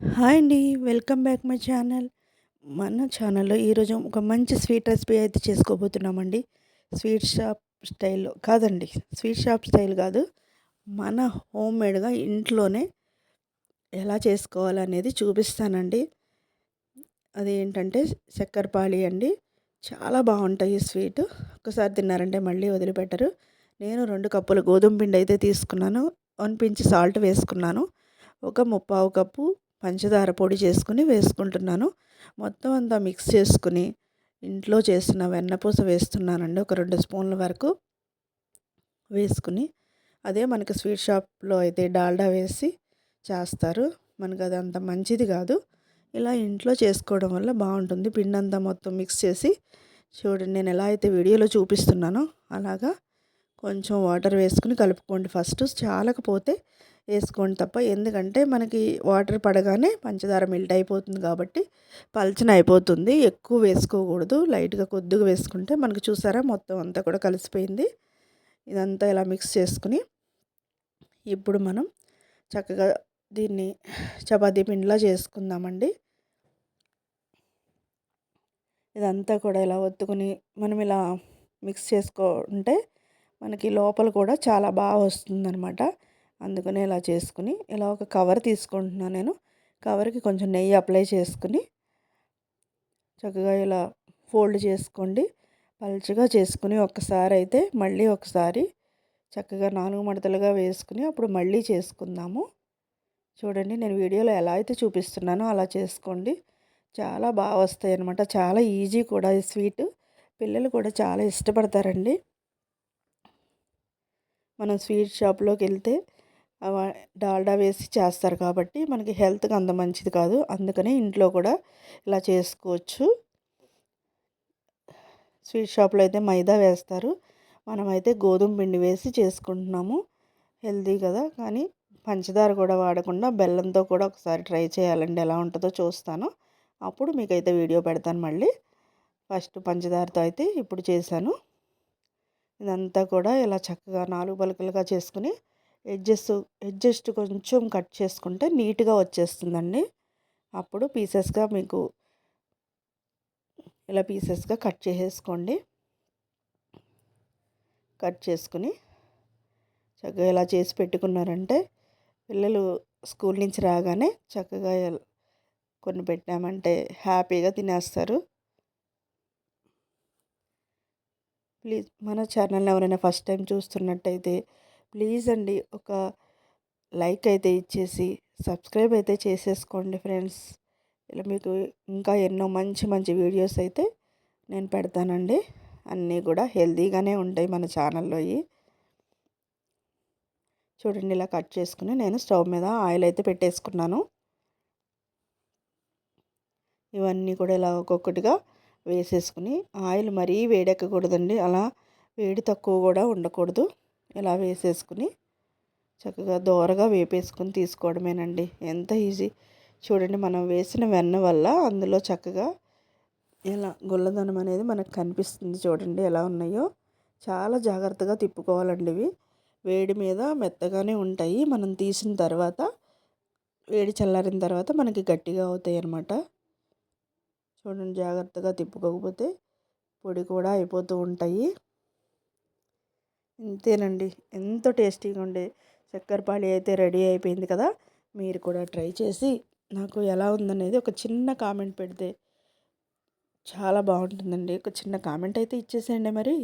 Hi అండి welcome back my channel. మన ఛానల్లో ఈరోజు ఒక మంచి స్వీట్ రెసిపీ అయితే చేసుకోబోతున్నామండి. స్వీట్ షాప్ స్టైల్లో కాదండి స్వీట్ షాప్ స్టైల్ కాదు. మన హోమ్ మేడ్గా ఇంట్లోనే ఎలా చేసుకోవాలనేది చూపిస్తానండి. అది ఏంటంటే చక్కెరపాళి అండి. చాలా బాగుంటాయి స్వీట్. ఒకసారి తిన్నారంటే మళ్ళీ వదిలిపెట్టరు. నేను రెండు కప్పుల గోధుమ పిండి అయితే తీసుకున్నాను. వన్ పించి సాల్ట్ వేసుకున్నాను. ఒక ముప్పావు కప్పు పంచదార పొడి చేసుకుని వేసుకుంటున్నాను. మొత్తం అంతా మిక్స్ చేసుకుని ఇంట్లో చేసిన వెన్నపూస వేస్తున్నానండి ఒక రెండు స్పూన్ల వరకు వేసుకుని. అదే మనకి స్వీట్ షాప్లో అయితే డాల్డా వేసి చేస్తారు. మనకు అది అంత మంచిది కాదు. ఇలా ఇంట్లో చేసుకోవడం వల్ల బాగుంటుంది. పిండి అంతా మొత్తం మిక్స్ చేసి చూడండి నేను ఎలా అయితే వీడియోలో చూపిస్తున్నానో అలాగా కొంచెం వాటర్ వేసుకుని కలుపుకోండి ఫస్ట్. చాలకపోతే వేసుకోండి తప్ప ఎందుకంటే మనకి వాటర్ పడగానే పంచదార మెల్ట్ అయిపోతుంది కాబట్టి పల్చన అయిపోతుంది. ఎక్కువ వేసుకోకూడదు. లైట్గా కొద్దిగా వేసుకుంటే మనకు చూసారా మొత్తం అంతా కూడా కలిసిపోయింది. ఇదంతా ఇలా మిక్స్ చేసుకుని ఇప్పుడు మనం చక్కగా దీన్ని చపాతీ పిండిలా చేసుకుందామండి. ఇదంతా కూడా ఇలా ఒత్తుకుని మనం ఇలా మిక్స్ చేసుకుంటే మనకి లోపల కూడా చాలా బాగా వస్తుందన్నమాట. అందుకనే ఇలా చేసుకుని ఇలా ఒక కవర్ తీసుకుంటున్నాను నేను. కవర్కి కొంచెం నెయ్యి అప్లై చేసుకుని చక్కగా ఇలా ఫోల్డ్ చేసుకోండి. పలుచగా చేసుకుని ఒక్కసారి అయితే మళ్ళీ ఒకసారి చక్కగా నాలుగు మడతలుగా వేసుకుని అప్పుడు మళ్ళీ చేసుకుందాము. చూడండి నేను వీడియోలో ఎలా అయితే చూపిస్తున్నానో అలా చేసుకోండి. చాలా బాగా వస్తాయి అన్నమాట. చాలా ఈజీ కూడా ఈ స్వీట్. పిల్లలు కూడా చాలా ఇష్టపడతారండి. మనం స్వీట్ షాప్లోకి వెళ్తే డాల్డా వేసి చేస్తారు కాబట్టి మనకి హెల్త్కి అంత మంచిది కాదు. అందుకనే ఇంట్లో కూడా ఇలా చేసుకోవచ్చు. స్వీట్ షాప్లో అయితే మైదా వేస్తారు. మనమైతే గోధుమ పిండి వేసి చేసుకుంటున్నాము. హెల్తీ కదా. కానీ పంచదార కూడా వాడకుండా బెల్లంతో కూడా ఒకసారి ట్రై చేయాలండి. ఎలా ఉంటుందో చూస్తాను. అప్పుడు మీకైతే వీడియో పెడతాను మళ్ళీ. ఫస్ట్ పంచదారతో అయితే ఇప్పుడు చేశాను. ఇదంతా కూడా ఇలా చక్కగా నాలుగు పలుకలుగా చేసుకుని ఎడ్జెస్ ఎడ్జెస్ట్ కొంచెం కట్ చేసుకుంటే నీట్గా వచ్చేస్తుందండి. అప్పుడు పీసెస్గా మీకు ఇలా పీసెస్గా కట్ చేసేసుకోండి. కట్ చేసుకుని చక్కగా ఇలా చేసి పెట్టుకున్నారంటే పిల్లలు స్కూల్ నుంచి రాగానే చక్కగా కొన్ని పెట్టామంటే హ్యాపీగా తినేస్తారు. ప్లీజ్ మన ఛానల్ని ఎవరైనా ఫస్ట్ టైం చూస్తున్నట్టయితే ప్లీజ్ అండి ఒక లైక్ అయితే ఇచ్చేసి సబ్స్క్రైబ్ అయితే చేసేసుకోండి ఫ్రెండ్స్. ఇలా మీకు ఇంకా ఎన్నో మంచి మంచి వీడియోస్ అయితే నేను పెడతానండి. అన్నీ కూడా హెల్తీగానే ఉంటాయి మన ఛానల్లో చూడండి ఇలా కట్ చేసుకుని నేను స్టవ్ మీద ఆయిల్ అయితే పెట్టేసుకున్నాను. ఇవన్నీ కూడా ఇలా ఒక్కొక్కటిగా వేసేసుకుని ఆయిల్ మరీ వేడెక్కకూడదండి. అలా వేడి తక్కువ కూడా ఉండకూడదు. ఇలా వేసేసుకుని చక్కగా దోరగా వేపేసుకుని తీసుకోవడమేనండి. ఎంత ఈజీ. చూడండి మనం వేసిన వెన్న వల్ల అందులో చక్కగా ఇలా గుల్లదనం అనేది మనకు కనిపిస్తుంది చూడండి ఎలా ఉన్నాయో. చాలా జాగ్రత్తగా తిప్పుకోవాలండి ఇవి. వేడి మీద మెత్తగానే ఉంటాయి. మనం తీసిన తర్వాత వేడి చల్లారిన తర్వాత మనకి గట్టిగా అవుతాయి అన్నమాట. చూడండి జాగ్రత్తగా తిప్పుకోకపోతే పొడి కూడా అయిపోతూ ఉంటాయి. ఇంతేనండి. ఎంతో టేస్టీగా ఉండే చక్కెరపాళి అయితే రెడీ అయిపోయింది కదా మీరు కూడా ట్రై చేసి నాకు ఎలా ఉందనేది ఒక చిన్న కామెంట్ పెడితే చాలా బాగుంటుందండి. ఒక చిన్న కామెంట్ అయితే ఇచ్చేసేయండి మరి.